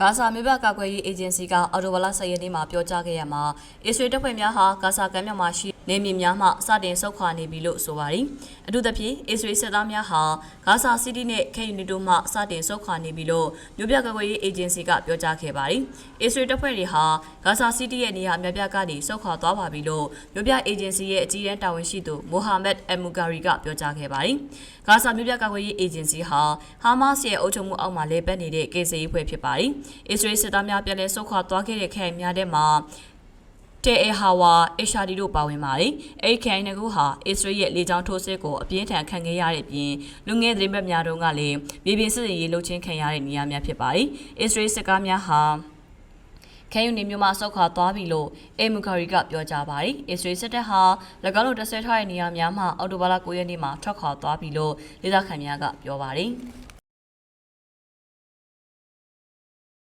ဂါဇာမြို့ပြကာကွယ်ရေးအေဂျင်စီကအော်တိုဘလာ10ရက်နေ့မှာပြောကြားခဲ့ရမှာအစ္စရေးတပ်ဖွဲ့များဟာဂါဇာကမ်းမြောင်မှာရှိ နေမြေများမှစတင်ဆုတ်ခွာနေပြီလို့ဆိုပါတယ်။အထူးသဖြင့်အစ္စရေးစစ်သားများဟာဂါဇာစီးတီးနဲ့ခဲယူနီတိုမှစတင်ဆုတ်ခွာနေပြီလို့မြို့ပြကာကွယ်ရေးအေဂျင်စီကပြောကြားခဲ့ပါတယ်။အစ္စရေးတပ်ဖွဲ့တွေဟာဂါဇာစီးတီးရဲ့နေရာအများပြားကနေဆုတ်ခွာသွားပါပြီလို့မြို့ပြအေဂျင်စီရဲ့အကြီးအကဲတာဝန်ရှိသူမိုဟာမက်အယ်မူဂါရီကပြောကြားခဲ့ပါတယ်။ဂါဇာမြို့ပြကာကွယ်ရေးအေဂျင်စီဟာဟာမတ်စ်ရဲ့အုပ်ချုပ်မှုအောက်မှာလဲပတ်နေတဲ့ကေစီအဖွဲ့ဖြစ်ပါတယ်။အစ္စရေးစစ်သားများပြန်လည်ဆုတ်ခွာသွားခဲ့တဲ့ခိုင်များတဲ့မှာ တေအဟာဝါအရှာဒီတို့ပါဝင်ပါတယ်။အဲဒီခိုင်နကူဟာအစ္စရေးရဲ့လေကြောင်းထိုးစစ်ကိုအပြင်းထန်ခံခဲ့ရတဲ့ပြင်လူငယ်သတင်းပတ်များတုန်းကလည်းမြေပြင်စစ်ရေးလှုပ်ချင်းခံရတဲ့နေရာများဖြစ်ပါတယ်။အစ္စရေးစစ်ကားများဟာခဲယူနေမျိုးမှာဆောက်ခွာသွားပြီလို့အေမူဂါရီကပြောကြားပါတယ်။အစ္စရေးစစ်တပ်ဟာ၎င်းတို့တဆဲထားတဲ့နေရာများမှာအော်တိုဘာလ9ရက်နေ့မှာထွက်ခွာသွားပြီလို့ဒေသခံများကပြောပါတယ်။